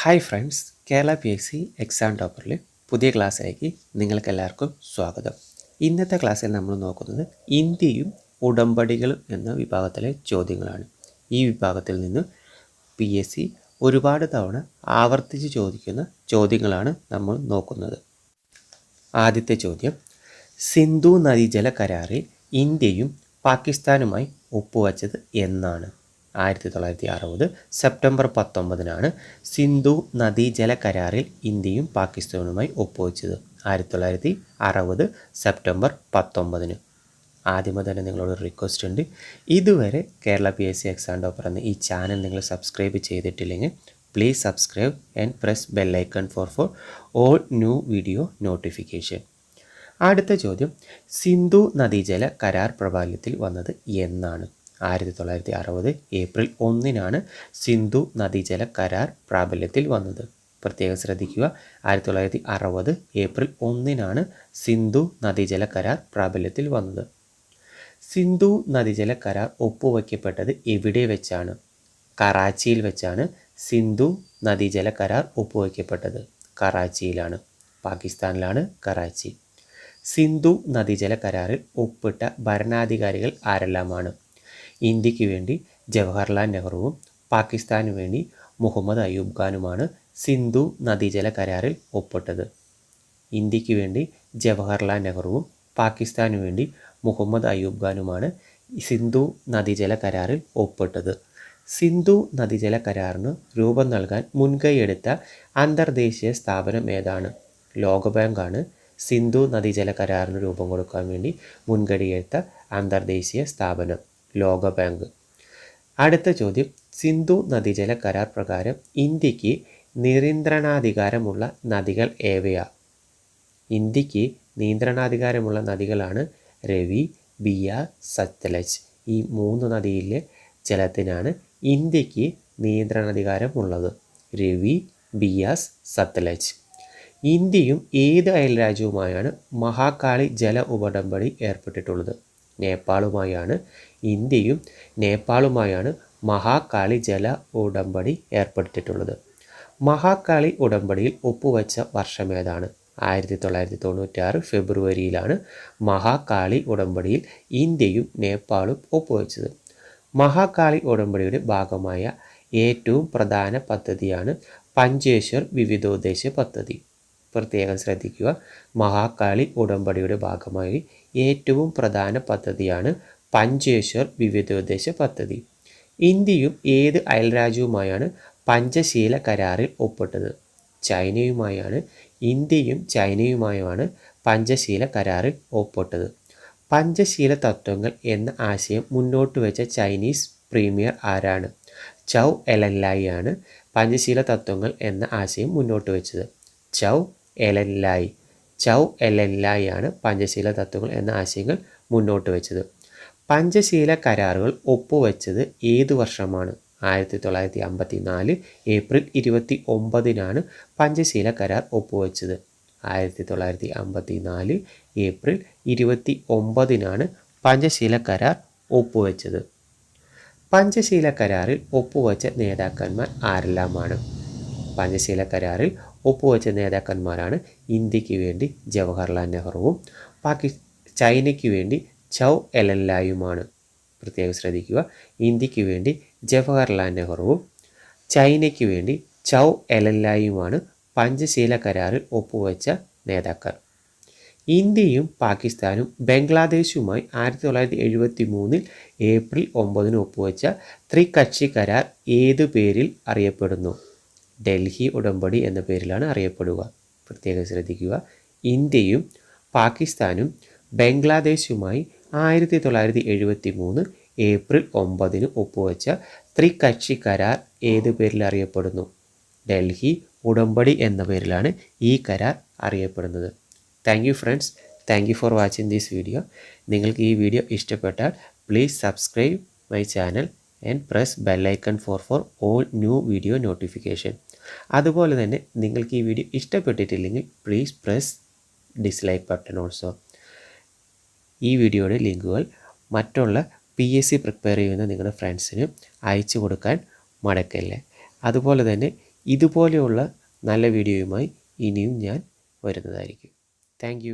Hi friends Kerala P S C exam ടോപ്പറിൽ പുതിയ ക്ലാസ്സിലേക്ക് നിങ്ങൾക്കെല്ലാവർക്കും സ്വാഗതം. ഇന്നത്തെ ക്ലാസ്സിൽ നമ്മൾ നോക്കുന്നത് ഇന്ത്യയും ഉടമ്പടികളും എന്ന വിഭാഗത്തിലെ ചോദ്യങ്ങളാണ്. ഈ വിഭാഗത്തിൽ നിന്ന് പി എസ് സി ഒരുപാട് തവണ ആവർത്തിച്ച് ചോദിക്കുന്ന ചോദ്യങ്ങളാണ് നമ്മൾ നോക്കുന്നത്. ആദ്യത്തെ ചോദ്യം സിന്ധു നദീജല കരാറിൽ ഇന്ത്യയും പാകിസ്ഥാനുമായി ഒപ്പുവച്ചത് എന്നാണ്. ആയിരത്തി തൊള്ളായിരത്തി അറുപത് സെപ്റ്റംബർ പത്തൊമ്പതിനാണ് സിന്ധു നദീജല കരാറിൽ ഇന്ത്യയും പാകിസ്ഥാനുമായി ഒപ്പുവെച്ചത്. ആയിരത്തി തൊള്ളായിരത്തി അറുപത് സെപ്റ്റംബർ പത്തൊമ്പതിന്. ആദ്യമേ തന്നെ നിങ്ങളോട് റിക്വസ്റ്റ് ഉണ്ട്. ഇതുവരെ Kerala P S C exam topper എന്ന ഈ ചാനൽ നിങ്ങൾ സബ്സ്ക്രൈബ് ചെയ്തിട്ടില്ലെങ്കിൽ please subscribe and press bell icon for for all new video notification അടുത്ത ചോദ്യം സിന്ധു നദീജല കരാർ പ്രാബല്യത്തിൽ വന്നത് എന്നാണ്. ആയിരത്തി തൊള്ളായിരത്തി അറുപത് ഏപ്രിൽ ഒന്നിനാണ് സിന്ധു നദീജല കരാർ പ്രാബല്യത്തിൽ വന്നത്. പ്രത്യേകം ശ്രദ്ധിക്കുക ആയിരത്തി തൊള്ളായിരത്തി അറുപത് ഏപ്രിൽ ഒന്നിനാണ് സിന്ധു നദീജല കരാർ പ്രാബല്യത്തിൽ വന്നത്. സിന്ധു നദീജല കരാർ ഒപ്പുവയ്ക്കപ്പെട്ടത് എവിടെ വെച്ചാണ്? കറാച്ചിയിൽ വെച്ചാണ് സിന്ധു നദീജല കരാർ ഒപ്പുവയ്ക്കപ്പെട്ടത് കറാച്ചിയിലാണ്. പാകിസ്ഥാനിലാണ് കറാച്ചി. സിന്ധു നദീജല കരാറിൽ ഒപ്പിട്ട ഭരണാധികാരികൾ ആരെല്ലാമാണ്? ഇന്ത്യയ്ക്ക് വേണ്ടി ജവഹർലാൽ നെഹ്റുവും പാകിസ്ഥാനു വേണ്ടി മുഹമ്മദ് അയ്യൂബ് ഖാനുമാണ് സിന്ധു നദീജല കരാറിൽ ഒപ്പിട്ടത്. ഇന്ത്യയ്ക്ക് വേണ്ടി ജവഹർലാൽ നെഹ്റുവും പാകിസ്ഥാനു വേണ്ടി മുഹമ്മദ് അയ്യൂബ് ഖാനുമാണ് സിന്ധു നദീജല കരാറിൽ ഒപ്പിട്ടത്. സിന്ധു നദീജല കരാറിന് രൂപം നൽകാൻ മുൻകൈയെടുത്ത അന്തർദേശീയ സ്ഥാപനം ഏതാണ്? ലോകബാങ്കാണ് സിന്ധു നദീജല കരാറിന് രൂപം കൊടുക്കാൻ വേണ്ടി മുൻകൈയെടുത്ത അന്തർദേശീയ സ്ഥാപനം. ലോകബാങ്ക് അടുത്ത ചോദ്യം. സിന്ധു നദീജല കരാർ പ്രകാരം ഇന്ത്യയ്ക്ക് നിയന്ത്രണാധികാരമുള്ള നദികൾ ഏവയാ? ഇന്ത്യയ്ക്ക് നിയന്ത്രണാധികാരമുള്ള നദികളാണ് രവി ബിയ സത്ലജ്. ഈ മൂന്ന് നദിയിലെ ജലത്തിനാണ് ഇന്ത്യയ്ക്ക് നിയന്ത്രണാധികാരമുള്ളത്. രവി ബിയാസ് സത്ലജ്. ഇന്ത്യയും ഏത് അയൽരാജ്യവുമായാണ് മഹാകാളി ജല ഉടമ്പടി ഏർപ്പെട്ടിട്ടുള്ളത്? നേപ്പാളുമായാണ് ഇന്ത്യയും നേപ്പാളുമായാണ് മഹാകാളി ജല ഉടമ്പടി ഏർപ്പെട്ടിട്ടുള്ളത് മഹാകാളി ഉടമ്പടിയിൽ ഒപ്പുവെച്ച വർഷമേതാണ് ആയിരത്തി തൊള്ളായിരത്തി തൊണ്ണൂറ്റാറ് ഫെബ്രുവരിയിലാണ് മഹാകാളി ഉടമ്പടിയിൽ ഇന്ത്യയും നേപ്പാളും ഒപ്പുവെച്ചത്. മഹാകാളി ഉടമ്പടിയുടെ ഭാഗമായ ഏറ്റവും പ്രധാന പദ്ധതിയാണ് പഞ്ചേശ്വർ വിവിധോദ്ദേശ പദ്ധതി. പ്രത്യേകം ശ്രദ്ധിക്കുക മഹാകാളി ഉടമ്പടിയുടെ ഭാഗമായി ഏറ്റവും പ്രധാന പദ്ധതിയാണ് പഞ്ചേശ്വർ വിവിധോദ്ദേശ പദ്ധതി. ഇന്ത്യയും ഏത് അയൽരാജ്യവുമായാണ് പഞ്ചശീല കരാറിൽ ഒപ്പിട്ടത്? ചൈനയുമായാണ് ഇന്ത്യയും ചൈനയുമായുമാണ് പഞ്ചശീല കരാറിൽ ഒപ്പിട്ടത്. പഞ്ചശീല തത്വങ്ങൾ എന്ന ആശയം മുന്നോട്ട് വെച്ച ചൈനീസ് പ്രീമിയർ ആരാണ്? ചൗ എലൻലായി ആണ് പഞ്ചശീല തത്വങ്ങൾ എന്ന ആശയം മുന്നോട്ട് വെച്ചത്. ചൗ എലല്ലായി ചൗ എലല്ലായി ആണ് പഞ്ചശീല തത്വങ്ങൾ എന്ന ആശയങ്ങൾ മുന്നോട്ട് വെച്ചത്. പഞ്ചശീല കരാറുകൾ ഒപ്പുവെച്ചത് ഏത് വർഷമാണ്? ആയിരത്തി തൊള്ളായിരത്തി അമ്പത്തി നാല് ഏപ്രിൽ ഇരുപത്തി ഒമ്പതിനാണ് പഞ്ചശീല കരാർ ഒപ്പുവെച്ചത്. ആയിരത്തി തൊള്ളായിരത്തി അമ്പത്തി നാല് ഏപ്രിൽ ഇരുപത്തി ഒമ്പതിനാണ് പഞ്ചശീല കരാർ ഒപ്പുവെച്ചത്. പഞ്ചശീല കരാറിൽ ഒപ്പുവെച്ച നേതാക്കന്മാർ ആരെല്ലാമാണ്? പഞ്ചശീല കരാറിൽ ഒപ്പുവെച്ച നേതാക്കന്മാരാണ് ഇന്ത്യയ്ക്ക് വേണ്ടി ജവഹർലാൽ നെഹ്റുവും പാകി ചൈനയ്ക്ക് വേണ്ടി ചൗ എലല്ലായുമാണ് പ്രത്യേകം ശ്രദ്ധിക്കുക. ഇന്ത്യയ്ക്ക് വേണ്ടി ജവഹർലാൽ നെഹ്റുവും ചൈനയ്ക്ക് വേണ്ടി ചൗ എലല്ലായുമാണ് പഞ്ചശീല കരാറിൽ ഒപ്പുവെച്ച നേതാക്കൾ. ഇന്ത്യയും പാകിസ്ഥാനും ബംഗ്ലാദേശുമായി ആയിരത്തി തൊള്ളായിരത്തി എഴുപത്തി മൂന്നിൽ ഏപ്രിൽ ഒമ്പതിന് ഒപ്പുവെച്ച ത്രികക്ഷി കരാർ ഏതു പേരിൽ അറിയപ്പെടുന്നു? ഡൽഹി ഉടമ്പടി എന്ന പേരിലാണ് അറിയപ്പെടുക. പ്രത്യേകം ശ്രദ്ധിക്കുക. ഇന്ത്യയും പാകിസ്ഥാനും ബംഗ്ലാദേശുമായി ആയിരത്തി തൊള്ളായിരത്തി എഴുപത്തി മൂന്ന് ഏപ്രിൽ ഒമ്പതിന് ഒപ്പുവെച്ച ത്രികക്ഷി കരാർ ഏത് പേരിൽ അറിയപ്പെടുന്നു? ഡൽഹി ഉടമ്പടി എന്ന പേരിലാണ് ഈ കരാർ അറിയപ്പെടുന്നത്. Thank you friends thank you for watching this video നിങ്ങൾക്ക് ഈ വീഡിയോ ഇഷ്ടപ്പെട്ടാൽ please subscribe my channel and press bell icon for for all new video notification അതുപോലെ തന്നെ നിങ്ങൾക്ക് ഈ video ഇഷ്ടപ്പെട്ടിട്ടില്ലെങ്കിൽ please press dislike button also ഈ വീഡിയോയുടെ ലിങ്കുകൾ മറ്റുള്ള പി എസ് സി പ്രിപ്പയർ ചെയ്യുന്ന നിങ്ങളുടെ ഫ്രണ്ട്സിന് അയച്ചു കൊടുക്കാൻ മടക്കല്ലേ. അതുപോലെ തന്നെ ഇതുപോലെയുള്ള നല്ല വീഡിയോയുമായി ഇനിയും ഞാൻ വരുന്നതായിരിക്കും. താങ്ക്